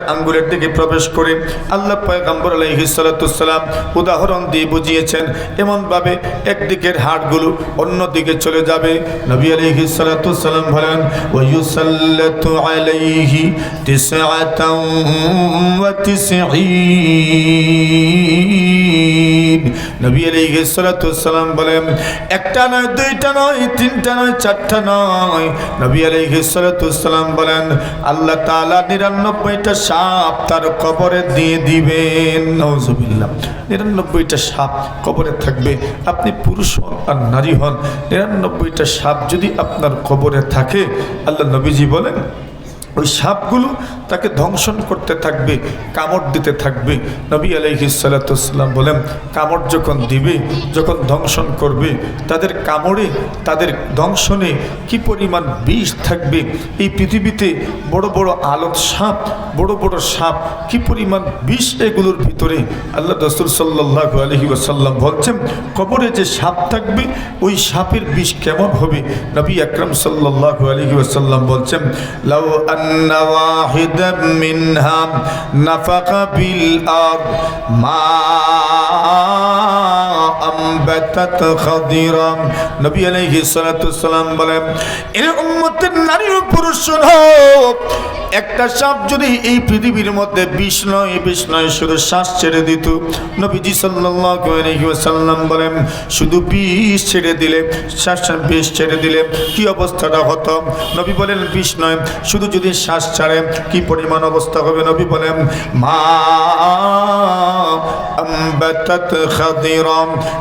আঙ্গুলের দিকে প্রবেশ করে আল্লাহ পয়গম্বর আলাইহিসালাম উদাহরণ দিয়ে বুঝিয়েছেন, এমনভাবে একদিকের হাড়গুলো অন্যদিকে চলে যাবে। নবী আলাইহিসালাম বলেন, ওয়ুসাল্লাতু আলাইহি তিসআতাও ওয়া তিসঈন। নবী বলেন, একটা নয়, দুইটা নয়, তিনটা নয়, চারটা নয়। নবী আলাইহিসালাম বলেন, আল্লাহ তাআলা নিরানব্বইটা সাপ তার কবরে দিয়ে দিবেন। নজবিল্লা নিরানব্বইটা সাপ কবরে থাকবে। আপনি পুরুষ হন আর নারী হন। নিরানব্বইটা সাপ যদি আপনার কবরে থাকে, আল্লাহ নবীজি বলেন ওই সাপগুলো তাকে ধ্বংসন করতে থাকবে, কামড় দিতে থাকবে। নবী আলহিসাল্লাম বলেন, কামড় যখন দিবে, যখন ধ্বংসন করবে, তাদের কামড়ে, তাদের দংশনে কি পরিমাণ বিষ থাকবে? এই পৃথিবীতে বড় বড় আলোক সাপ, বড় বড় সাপ, কি পরিমাণ বিষ এগুলোর ভিতরে? আল্লাহ রসুল সাল্লাহ আলহি ওসাল্লাম বলছেন, কবরে যে সাপ থাকবে, ওই সাপের বিষ কেমন হবে? নবী আকরম সাল্লাহ আলহি ওসাল্লাম বলছেন, লাউ أن واحدا منها نفق بالأرض ما أنبتت خضرا নবী আলাইহি সালাতু সালাম বলেন এর উম্মতের নারী ও পুরুষ হোক একটা সাপ যদি এই পৃথিবীর মধ্যে বিষ নয় বিষ নয়, শুধু শ্বাস ছেড়ে দিত। নবীজি ওয়াসাল্লাম বলেন, শুধু বিষ ছেড়ে দিলে, শ্বাস বিষ ছেড়ে দিলে কি অবস্থাটা হতো? নবী বলেন, বিষ নয়, শুধু যদি শ্বাস ছাড়ে, কি পরিমাণ অবস্থা হবে? নবী বলেন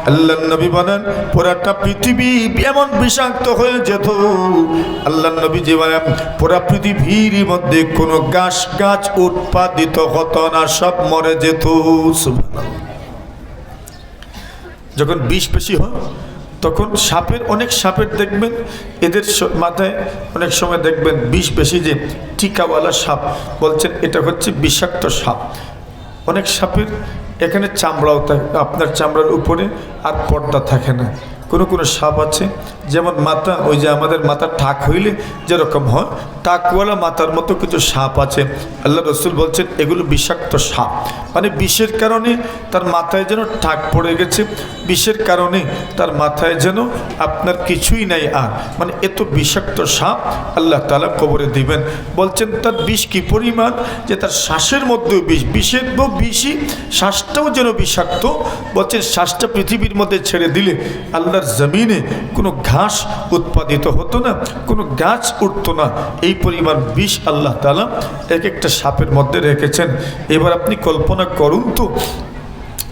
আল্লাহ নবী বলেন, পুরাটা পৃথিবী এমন বিষাক্ত হয়ে যেত। আল্লাহ নবী যে বলেন, পুরা পৃথিবীর মধ্যে কোনো গাছ গাছ উৎপাদিত হতো না, সব মরে যেত। যখন বিষ বেশি হয়, তখন সাপের, অনেক সাপের দেখবেন, এদের মাথায় অনেক সময় দেখবেন বিষ বেশি যে টিকাওয়ালা সাপ, বলছেন এটা হচ্ছে বিষাক্ত সাপ। অনেক সাপের এখানে চামড়াও থাকে, আপনার চামড়ার উপরে আর পর্দা থাকে না। কোনো কোনো সাপ আছে? যেমন মাথা ওই যে আমাদের মাথা ঠাক হইলে যেরকম হয় টাকওয়ালা মাথার মতো কিছু সাপ আছে। আল্লাহ রসুল বলছেন, এগুলো বিষাক্ত সাপ। মানে বিষের কারণে তার মাথায় যেন ঠাক পড়ে গেছে, বিষের কারণে তার মাথায় যেন আপনার কিছুই নাই আর। মানে এত বিষাক্ত সাপ আল্লাহ তালা কবরে দিবেন। বলছেন, তার বিষ কি পরিমাণ? যে তার শ্বাসের মধ্যেও বিষ, বিষের বিষই শ্বাসটাও যেন বিষাক্ত। বলছেন, শ্বাসটা পৃথিবীর মধ্যে ছেড়ে দিলে আল্লাহর জমিনে কোনো ঘাস উৎপাদিত হতো না, কোনো গাছ উঠতো না। এই পরিমাণ বিষ আল্লাহ তালা এক একটা সাপের মধ্যে রেখেছেন। এবার আপনি কল্পনা করুন তো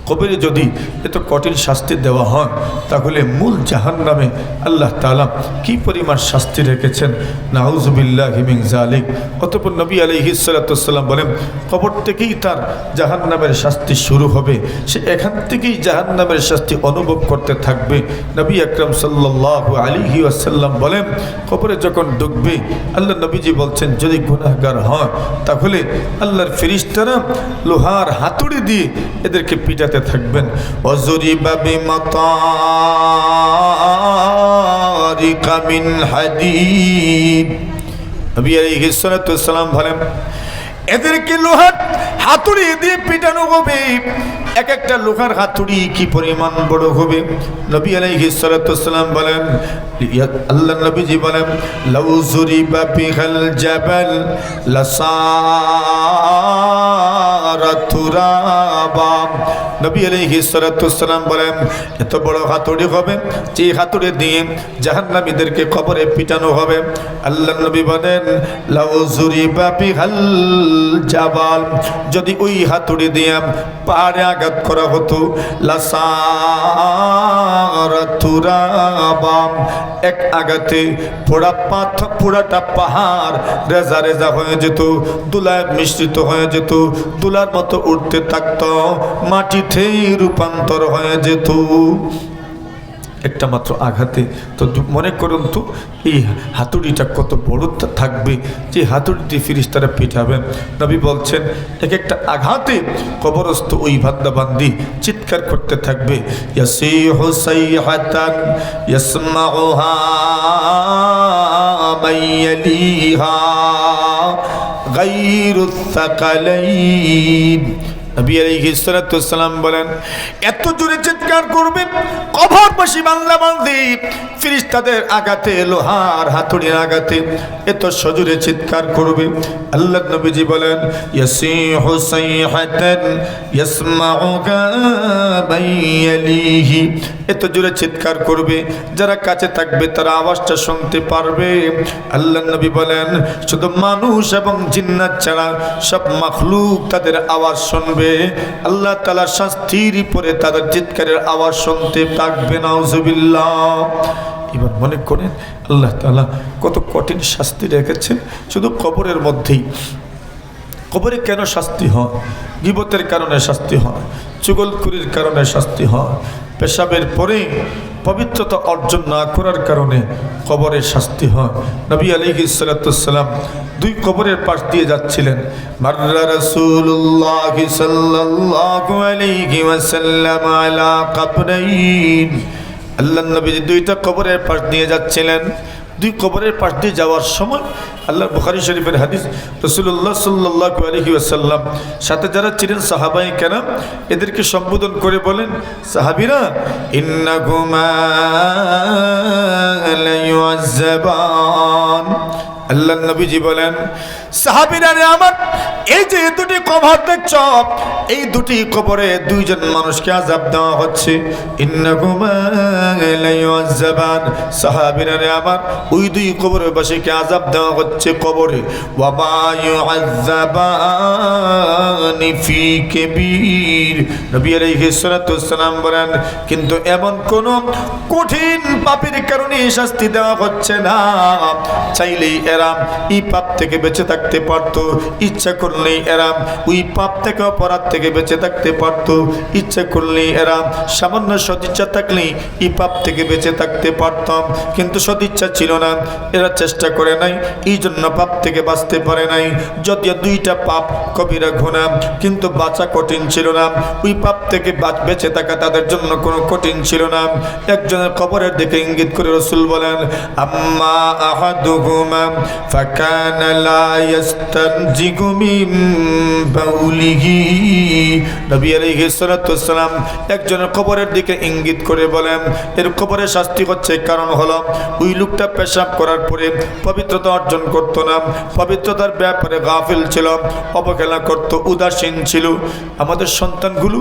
কবরে যদি এত কঠিন শাস্তি দেওয়া হয়, তাহলে মূল জাহান নামে আল্লাহ তালা কি পরিমাণ শাস্তি রেখেছেন? নাউজবিল্লাহ হিমিং জালিক অতপর নবী আলহিসাল্লাম বলেন, কবর থেকেই তার জাহান নামের শাস্তি শুরু হবে। সে এখান থেকেই জাহান নামের শাস্তি অনুভব করতে থাকবে। নবী আকরম সাল্লাহ আলিহি আসাল্লাম বলেন, কবরে যখন ডুববে আল্লাহ নবীজি বলছেন, যদি গুনাহগার হয়, তাহলে আল্লাহর ফিরিস্তারা লোহার হাতুড়ি দিয়ে এদেরকে পিটাতে থাকবেন। অজরিবা বিমাতারিকা মিন হাদিদ নবী আলাইহিস বলেন, এদেরকে লোহার হাতুড়ি দিয়ে পিটানো হবে। এক একটা লোহার হাতুড়ি কি পরিমাণ বড় হবে? নবী আলাইহিস ওয়াসসালাম বলেন আল্লাহ নবীজি বলেন, লাউ জুরিবা বিহাল জাবাল লাসারা তুরাবা নবী সালাতু ওয়াসসালাম বলেন, এত বড় হাতুড়ি হবে, যে হাতুড়ি দিয়ে জাহান্নামীদেরকে কবরে পিটানো হবে। আল্লাহ নবী বলেন বিহাল জাবাল, যদি ওই হাতুড়ি দিয়ে পাহাড়ে আঘাত করা হতো, লাসারা তুরাবা এক আঘাতে পোড়া পাথর পোড়াটা পাহাড় রেজা রেজা হয়ে যেত দুলায় মিশ্রিত হয়ে যেত তুলার মতো উঠতে থাকতো মাটিতেই রূপান্তর হয়ে যেত। একটা মাত্র আঘাতে তো মনে করুন তো, এই হাতুড়িটা কত বড় থাকবে, যে হাতুড়ি দিয়ে ফিরিস্তারা পিঠাবেন নবী বলছেন এক একটা আঘাতে কবরস্থ ওই বান্দা বান্দি চিৎকার করতে থাকবে। ইয়াসিহু বলেন, এত জোরে চিৎকার করবে, কবরবাসী বাংলা বান্দি ফিরিস্তাদের আঘাতে, লোহার হাতুড়ির এত সজোরে চিৎকার করবে। এত জোরে চিৎকার করবে, যারা কাছে থাকবে তারা আওয়াজটা শুনতে পারবে। আল্লাহ নবী বলেন, শুধু মানুষ এবং জিন্নাত ছাড়া সব মাখলুক তাদের আওয়াজ শুনবে। আল্লাহ তালা শাস্তির পরে তাদের চিৎকারের আওয়াজ শুনতে থাকবে নাউজুবিল্লাহ এবার মনে করেন আল্লাহ তালা কত কঠিন শাস্তি রেখেছেন। শুধু কবরের মধ্যেই। কবরে কেন শাস্তি হয়? গিবতের কারণে শাস্তি হয়? চুগলকুরির কারণে শাস্তি হয়? পেশাবের পরে পবিত্রতা অর্জন না করার কারণে কবরের শাস্তি হয়। নবী আলী সালাতাম দুই কবরের পাশ দিয়ে যাচ্ছিলেন। আল্লাহ নবী দুইটা কবরের পাশ দিয়ে যাচ্ছিলেন। দুই কবরের পাশ দিয়ে যাওয়ার সময় আল্লাহ বুখারি শরীফের হাদিস রসুল্লাহ সাল্লাহ আলহি আসাল্লাম সাথে যারা ছিলেন সাহাবাই কেন এদেরকে সম্বোধন করে বলেন, সাহাবিরা ইন্না ঘুমান আল্লাহ নবীজি বলেন, সাহাবিরা আমার এই যে দুটি কবর দেখছ, এই দুটি কবরে দুইজন মানুষকে আজাব দেওয়া হচ্ছে। সাহাবিরা আমার ওই দুই কবরের বাসীকে আজাব দেওয়া হচ্ছে কবরে। কাবীর। বলেন, কিন্তু এমন কোন কঠিন পাপের কারণে শাস্তি দেওয়া হচ্ছে না। চাইলেই এরাম এই পাপ থেকে বেঁচে থাকতে পারতো। ইচ্ছা করলেই এরা ওই পাপ থেকে অপরাধ থেকে বেঁচে থাকতে পারতো। ইচ্ছা করলেই এরা সামান্য সদিচ্ছা থাকলেই এই পাপ থেকে বেঁচে থাকতে পারতাম। কিন্তু সদিচ্ছা ছিল না, এরা চেষ্টা করে নাই, এই জন্য পাপ থেকে বাঁচতে পারে নাই। যদিও দুইটা পাপ কবিরা ঘোনা কিন্তু বাঁচা কঠিন ছিল না। ওই পাপ থেকে বাঁচ- থাকা তাদের জন্য কোনো কঠিন ছিল না। একজনের কবরের দিকে ইঙ্গিত করে রসুল বলেন, আম্মা আহাদুহুমা বাউলিহি নবী আলাইহিস সালাতু একজনের কবরের দিকে ইঙ্গিত করে বলেন, এর কবরের শাস্তি হচ্ছে কারণ হলো ওই লোকটা পেশাব করার পরে পবিত্রতা অর্জন করতো না, পবিত্রতার ব্যাপারে গাফিল ছিল, অবহেলা করত, উদাসীন ছিল। আমাদের সন্তানগুলো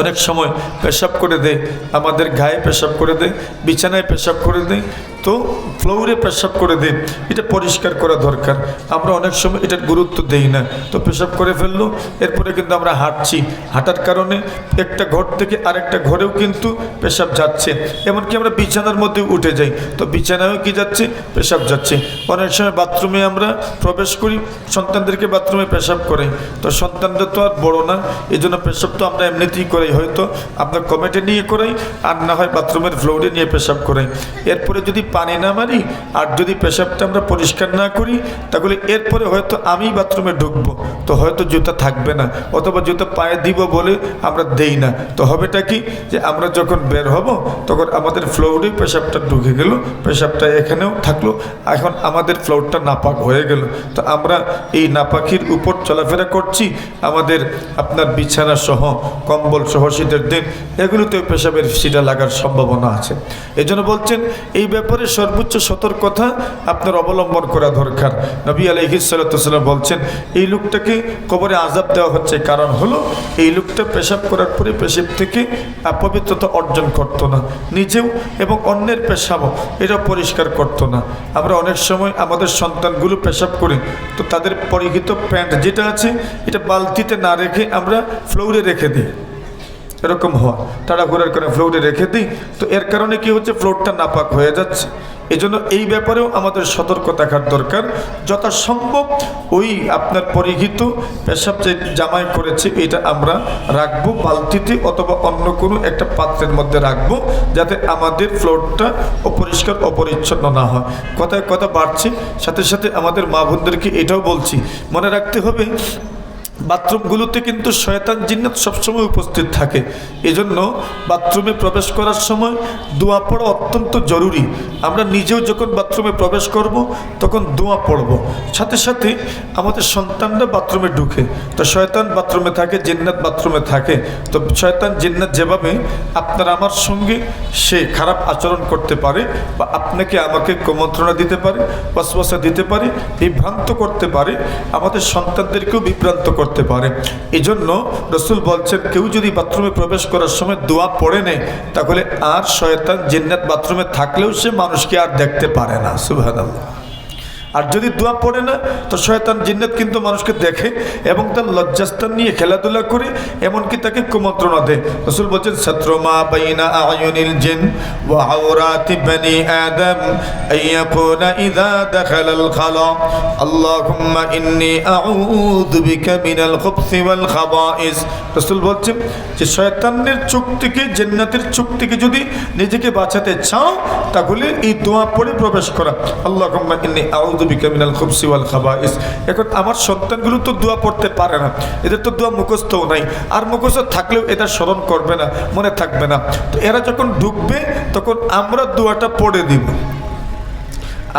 অনেক সময় পেশাব করে দেয়, আমাদের গায়ে পেশাব করে দেয়, বিছানায় পেশাব করে দেয় তো ফ্লোরে পেশাব করে দেয় এটা পরিষ্কার করা দরকার। আমরা অনেক সময় এটার গুরুত্ব দেই না। তো পেশাব করে ফেলল, এরপরে কিন্তু আমরা হাঁটছি। হাঁটার কারণে একটা ঘর থেকে আরেকটা ঘরেও কিন্তু পেশাব যাচ্ছে। এমনকি আমরা বিছানার মধ্যে উঠে যাই। তো বিছানায়ও কি যাচ্ছে? পেশাব যাচ্ছে। অনেক সময় বাথরুমে আমরা প্রবেশ করি, সন্তানদেরকে বাথরুমে পেশাব করে তো সন্তানদের তো আর বড় না। এই জন্য পেশাব তো আমরা এমনিতেই করাই। হয়তো আপনার কমেটে নিয়ে করাই, আর না হয় বাথরুমের ফ্লোরে নিয়ে পেশাব করাই। এরপরে যদি পানি না মারি, আর যদি পেশাবটা আমরা পরিষ্কার না করি, তাহলে এরপরে হয়তো আমি বাথরুমে ঢুকবো। তো হয়তো জুতা থাকবে না, অথবা জুতা পায়ে দিব বলে আমরা দেই না। তো হবেটা কি? যে আমরা যখন বের হব, তখন আমাদের ফ্লোরে পেশাবটা ঢুকে গেল, পেশাবটা এখানেও থাকল, এখন আমাদের ফ্লোরটা নাপাক হয়ে গেল। তো আমরা এই নাপাকির উপর চলাফেরা করছি, আমাদের আপনার বিছানা সহ, কম্বল সহ শীতের দিন, এগুলোতেও পেশাবের সিটা লাগার সম্ভাবনা আছে। এজন্য বলছেন, এই ব্যাপারে সর্বোচ্চ সতর্কতা আপনার অবলম্বন করা দরকার। নবী আলহিসাল্লাম বলছেন, এই লোকটাকে কবরে আজাব দেওয়া হচ্ছে। কারণ হলো, এই লোকটা পেশাব করার পরে পেশাব থেকে পবিত্রতা অর্জন করতো না। নিজেও এবং অন্যের পেশাবও এটা পরিষ্কার করতো না। আমরা অনেক সময় আমাদের সন্তানগুলো পেশাব করি, তো তাদের পরিহিত প্যান্ট যেটা আছে, এটা বালতিতে না রেখে আমরা ফ্লোরে রেখে দিই। এরকম হয় তাড়াহুড়ার করে ফ্লোরে রেখে দিই। তো এর কারণে কি হচ্ছে? ফ্লোরটা নাপাক হয়ে যাচ্ছে। এই জন্য এই ব্যাপারেও আমাদের সতর্ক থাকার দরকার। যথাসম্ভব ওই আপনার পরিহিত পেশাব যে জামাই করেছে, এটা আমরা রাখব বালতিতে অথবা অন্য কোনো একটা পাত্রের মধ্যে রাখব, যাতে আমাদের ফ্লোরটা অপরিষ্কার, অপরিচ্ছন্ন না হয়। কথায় কথা বাড়ছে। সাথে সাথে আমাদের মা বোনদেরকে এটাও বলছি। মনে রাখতে হবে বাথরুমগুলোতে কিন্তু শয়তান, জিন্নাত সবসময় উপস্থিত থাকে। এজন্য বাথরুমে প্রবেশ করার সময় দোয়া পড়া অত্যন্ত জরুরি। আমরা নিজেও যখন বাথরুমে প্রবেশ করব, তখন দোয়া পড়ব। সাথে সাথে আমাদের সন্তানরা বাথরুমে ঢুকে। তো শয়তান বাথরুমে থাকে, জিন্নাত বাথরুমে থাকে। তো শয়তান, জিন্নাত যেভাবে আপনার আমার সঙ্গে সে খারাপ আচরণ করতে পারে বা আপনাকে আমাকে কুমন্ত্রণা দিতে পারে, ওয়াসওয়াসা দিতে পারে, বিভ্রান্ত করতে পারে, আমাদের সন্তানদেরকেও বিভ্রান্ত করতে পারে। এজন্য জন্য রসুল বলছেন, কেউ যদি বাথরুমে প্রবেশ করার সময় দোয়া পড়ে নেয়, তাহলে আর শয়তান জিন্নাত বাথরুমে থাকলেও সে মানুষকে আর দেখতে পারে না। সুবহানাল্লাহ। আর যদি দোয়া পড়ে না, তো শয়তান জিন্নাত কিন্তু মানুষকে দেখে এবং তার লজ্জাস্থান নিয়ে খেলাধুলা করে, এমনকি তাকে কুমন্ত্রণা দেয়। রসুল বলছেন সত্রমা বাইনা আয়ুনিল জিন রসুল বলছেন, যে শয়তানের চোখ থেকে জান্নাতের চোখ থেকে যদি নিজেকে বাঁচাতে চাও, তাহলে এই দোয়া পড়ে প্রবেশ করা। আল্লাহুম্মা ইন্নী আউযু বিকা মিনাল খুবসি এখন আমার সন্তানগুলো তো দোয়া পড়তে পারে না। এদের তো দোয়া মুখস্থও নাই। আর মুখস্থ থাকলেও এটা স্মরণ করবে না, মনে থাকবে না। তো এরা যখন ঢুকবে, তখন আমরা দোয়াটা পড়ে দিব।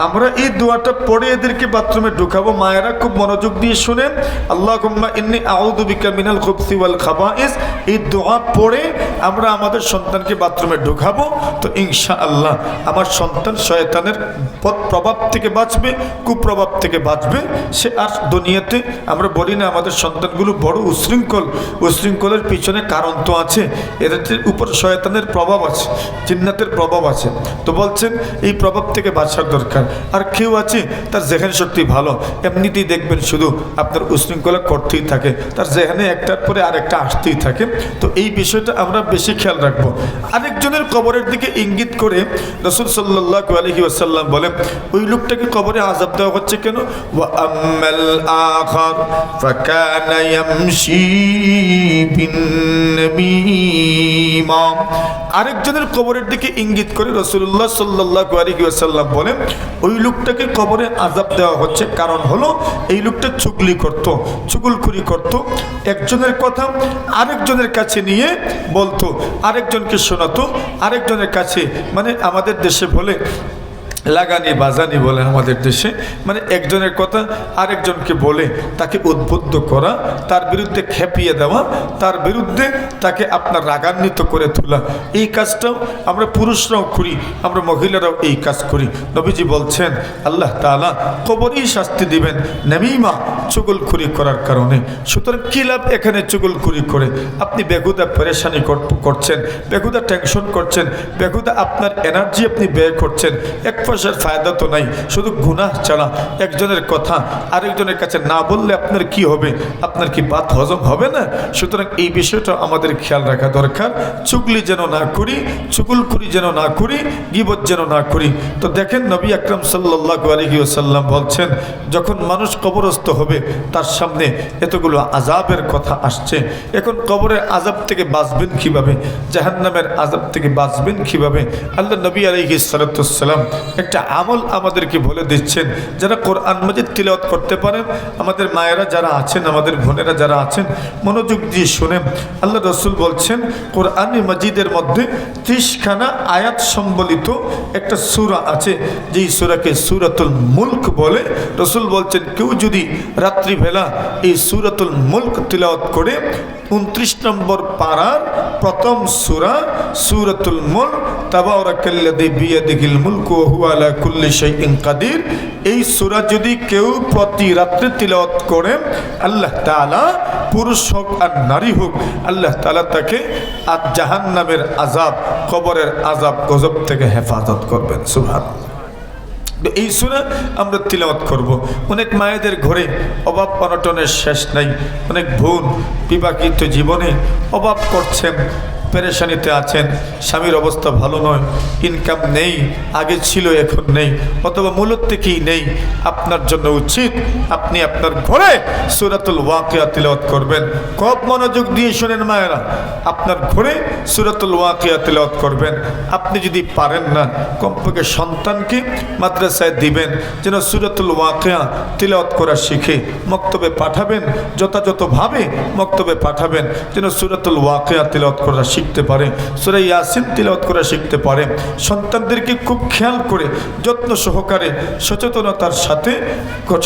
আমরা এই দোয়াটা পড়ে এদেরকে বাথরুমে ঢুকাবো। মায়েরা খুব মনোযোগ দিয়ে শুনেন আল্লাহ ইন্নি আউদু বিকা মিনাল খুবসি এই দোয়া পড়ে আমরা আমাদের সন্তানকে বাথরুমে ঢুকাবো। তো ইনশা আল্লাহ আমার সন্তান শয়তানের পথ প্রভাব থেকে বাঁচবে, কুপ্রভাব থেকে বাঁচবে। সে আর দুনিয়াতে আমরা বলি না, আমাদের সন্তানগুলো বড় উশৃঙ্খল। উশৃঙ্খলের পিছনে কারণ তো আছে, এদের উপর শয়তানের প্রভাব আছে চিন্নাতের প্রভাব আছে। তো বলছেন, এই প্রভাব থেকে বাঁচার দরকার। আর কেউ আছে, তার জেহান শক্তি ভালো, এমনিতেই দেখবেন শুধু আপনার উশৃঙ্খলা করতেই থাকে। তার জেহানে একটার পরে আরেকটা আসতেই থাকে। তো এই বিষয়টা আমরা বেশি খেয়াল রাখব। আরেকজনের কবরের দিকে ইঙ্গিত করে রসুল সাল্লাহ আলহি আসাল্লাম বলেন, ওই লোকটাকে কবরে আজাব দেওয়া হচ্ছে কেন? আরেকজনের কবরের দিকে ইঙ্গিত করে রসুল্লাহ সাল্লাহ আলহি আসাল্লাম বলেন ওই লোকটাকে কবরে আজাব দেওয়া হচ্ছে। কারণ হলো, এই লোকটা চুগলি করত, চুগুলখুরি করত। একজনের কথা আরেকজনের কাছে নিয়ে বলতো, আরেকজনকে শোনাতো, আরেকজনের কাছে মানে আমাদের দেশে বলে লাগানি বাজানি বলে আমাদের দেশে। মানে একজনের কথা আরেকজনকে বলে তাকে উদ্বুদ্ধ করা, তার বিরুদ্ধে খেপিয়ে দেওয়া, তার বিরুদ্ধে তাকে আপনার রাগান্বিত করে তোলা। এই কাজটাও আমরা পুরুষরাও করি, আমরা মহিলারাও এই কাজ করি। নবীজি বলছেন, আল্লাহ তালা কবরই শাস্তি দিবেন নেমিমা চুগলখুরি করার কারণে। সুতরাং কী লাভ এখানে চুগলখুরি করে? আপনি বেগুদা পরেশানি কর- করছেন বেগুদা টেনশন করছেন বেগুদা আপনার এনার্জি আপনি ব্যয় করছেন। এক পয়সার ফায়দা তো নাই, শুধু গুনাহ ছাড়া একজনের কথা আরেকজনের কাছে না বললে আপনার কি হবে? আপনার কি বাত হজম হবে না? সুতরাং এই বিষয়টা আমাদের খেয়াল রাখা দরকার। চুগলি যেন না করি, চুগুলখুরি যেন না করি, গিবত যেন না করি। তো দেখেন নবী আকরাম সাল্লাহ আলহি ওসাল্লাম বলছেন, যখন মানুষ কবরস্থ হবে, তার সামনে এতগুলো আজাবের কথা আসছে। এখন কবরের আজাব থেকে বাঁচবেন কীভাবে? জাহান্নামের আজাব থেকে বাঁচবেন কীভাবে? আল্লাহ নবী আলহি সালাতাম একটা আমল আমাদেরকে বলে দিচ্ছেন, যারা কোরআন মজিদ তিলাওয়াত করতে পারেন। আমাদের মায়েরা যারা আছেন, আমাদের বোনেরা যারা আছেন, মনোযোগ দিয়ে শোনেন আল্লাহ রসুল বলছেন, কোরআন মজিদের মধ্যে ত্রিশখানা আয়াত সম্বলিত একটা সুরা আছে, যেই সুরাকে সুরাতুল মুল্ক বলে। রসুল বলছেন, কেউ যদি রাত্রিবেলা এই সুরাতুল মুল্ক তিলাওয়াত করে উনত্রিশ নম্বর পাড়ার প্রথম সুরা, সুরাতুল কুল্লি কাদির। এই সূরা যদি কেউ প্রতি রাত্রে তিলাওয়াত করে, আল্লাহ তাআলা পুরুষ হোক আর নারী হোক, আল্লাহ তাআলা তাকে আর জাহান্নামের আযাব, কবরের আজাব গজব থেকে হেফাজত করবেন। তো এই সুরা আমরা তিলাওয়াত করব। অনেক মায়েদের ঘরে অভাব অনটনের শেষ নাই। অনেক বোন বিবাহিত জীবনে অভাব করছেন। পেরেশানিতে আছেন, স্বামীর অবস্থা ভালো নয় ইনকাম নেই, আগে ছিল, এখন নেই, অথবা মূলত থেকেই নেই, আপনার জন্য উচিত, আপনি আপনার ঘরে সুরাতুল ওয়াকিয়া তিলওয়াত করবেন। কব মনোযোগ দিয়ে শোনেন মায়েরা, আপনার ঘরে সুরাতুল ওয়াকিয়া তিলওয়াত করবেন। আপনি যদি পারেন না, কমপক্ষে সন্তানকে মাদ্রাসায় দিবেন, যেন সুরাতুল ওয়াকিয়া তিলওয়াত করা শিখে মক্তবে পাঠাবেন, যথাযথভাবে মক্তবে পাঠাবেন, যেন সুরাতুল ওয়াকিয়া তিলওয়াত করা শিখতে পারে, সুরা ইয়াসিন তিলওয়াত করা শিখতে পারে। সন্তানদেরকে খুব খেয়াল করে, যত্ন সহকারে সচেতনতার সাথে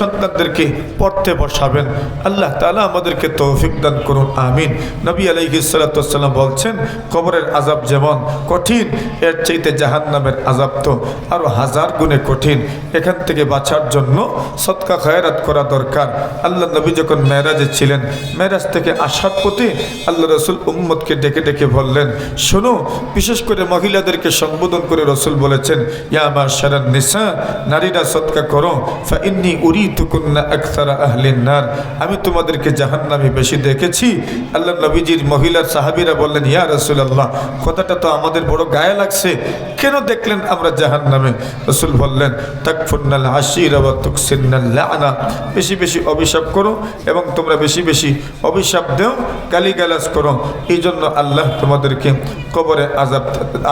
সন্তানদেরকে পড়তে বসাবেন। আল্লাহ তালা আমাদেরকে তৌফিক দান করুন, আমিন। নবী আলাইহি সাল্লাম বলছেন, কবরের আজাব যেমন কঠিন, এর চাইতে জাহান নামের আজাব তো আরও হাজার গুণে কঠিন। এখান থেকে বাঁচার জন্য সৎকা খয়রাত করা দরকার। আল্লাহ নবী যখন মেয়েরাজে ছিলেন, মেয়েরাজ থেকে আসার পথে আল্লাহ রসুল উম্মদকে ডেকে ডেকে বললেন, শোনো, বিশেষ করে মহিলাদেরকে সম্বোধন করে রসুল বলেছেন, ইয়া আমার সারান নিসা, নারীরা সৎকা করো ফা ইন্নি উরি তুকুন্না আকসারা আহলিন আমি তোমাদেরকে জাহান্নামে বেশি দেখেছি। আল্লাহ নবীজির মহিলার সাহাবীরা বললেন, ইয়া রসুলাল্লাহ, কথাটা তো আমাদের বড় গায়ে লাগছে, কেন দেখলেন আমরা জাহান্নামে? রসুল বললেন, তাকফুন্নাল আশির ওয়া তুকসিন্নাল লানা। বেশি বেশি অভিশাপ করো এবং তোমরা বেশি বেশি অভিশাপ দেও, গালিগালাজ করো। এই জন্য আল্লাহ তোমাদেরকে কবরে আজাব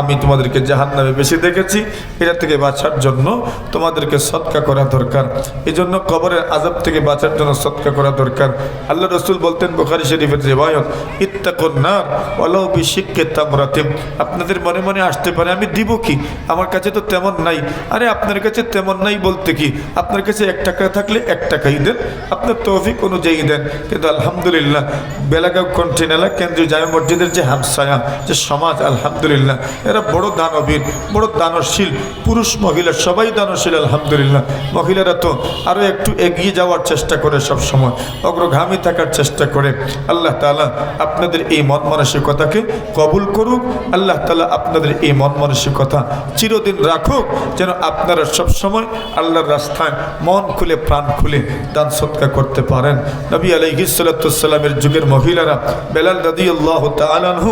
আমি তোমাদেরকে জাহান্নামে বেশি দেখেছি। এটা থেকে বাঁচার জন্য তোমাদেরকে সৎকা করা দরকার। এই জন্য কবরের আজাব থেকে বাঁচার জন্য সৎকা করা দরকার। আল্লাহ রসুল বলতেন বুখারি শরীফের রেবায়ত ইত্তাকুন নার ওয়ালাউ বিশিক্কে তামরাতিম আপনাদের মনে মনে আসতে পারে, আমি দিব কি? আমার কাছে তো তেমন নাই। আরে, আপনার কাছে তেমন নাই বলতে কি? আপনার কাছে এক টাকা থাকলে এক টাকাই দেন, আপনার তৌফিক অনুযায়ী দেন। কিন্তু আলহামদুলিল্লাহ, বেলাগাঁও কন্টিনালা কেন্দ্রীয় জামে মসজিদের যে হামসায়া যে সমাজ, আলহামদুলিল্লাহ। এরা বড় দানবীর, বড় দানশীল, পুরুষ, মহিলা, সবাই দানশীল, আলহামদুলিল্লাহ। মহিলারা তো আরও একটু এগিয়ে যাওয়ার চেষ্টা করে সব সময় অগ্রগামী থাকার চেষ্টা করে। আল্লাহ তালা আপনাদের এই মন মানসিকতাকে কবুল করুক, আল্লাহ তালা আপনাদের এই মন মানসিকতা চিরদিন রাখুক, যেন আপনারা সব সময় আল্লাহর রাস্তায় মন খুলে, প্রাণ খুলে দান সৎকার করতে পারেন। নবী আলহিসাল্লামের যুগের মহিলারা, বেলাল নদী আল্লাহ তালানহু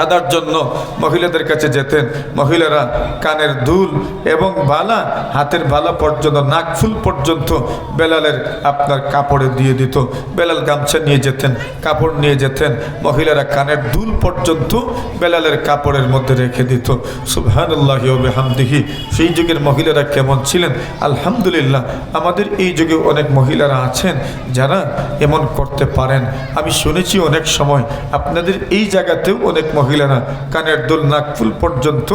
চাঁদার জন্য মহিলাদের কাছে যেতেন। মহিলারা কানের দুল এবং বালা, হাতের বালা পর্যন্ত নাকফুল পর্যন্ত বেলালের আপনার কাপড়ে দিয়ে দিত। বেলাল গামছা নিয়ে যেতেন, কাপড় নিয়ে যেতেন। মহিলারা কানের দুল পর্যন্ত বেলালের কাপড়ের মধ্যে রেখে দিত। সুবহানাল্লাহ হামদিহি সেই যুগের মহিলারা কেমন ছিলেন? আলহামদুলিল্লাহ, আমাদের এই যুগে অনেক মহিলারা আছেন যারা এমন করতে পারেন। আমি শুনেছি অনেক সময় আপনাদের এই জায়গাতেও অনেক মহিলারা কানের দুল নাকফুল পর্যন্ত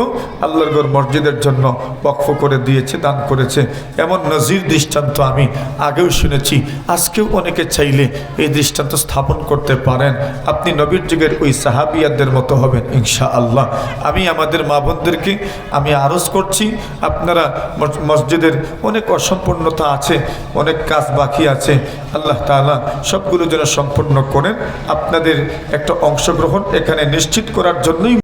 আল্লাহর মসজিদের জন্য বক্ফ করে দিয়েছে, দান করেছে। এমন নজির দৃষ্টান্ত আমি আগেও শুনেছি। আজকেও অনেকে চাইলে এই দৃষ্টান্ত স্থাপন করতে পারেন। আপনি নবীর যুগের ওই সাহাবিয়াদের মতো হবেন ইনশা আল্লাহ আমি আমাদের মা বোনদেরকে আমি আরজ করছি, আপনারা মসজিদের অনেক অসম্পূর্ণতা আছে, অনেক কাজ বাকি আছে। আল্লাহ তাআলা সবগুলো যেন সম্পূর্ণ করেন। আপনাদের একটা অংশগ্রহণ এখানে নিশ্চিত করার জন্যই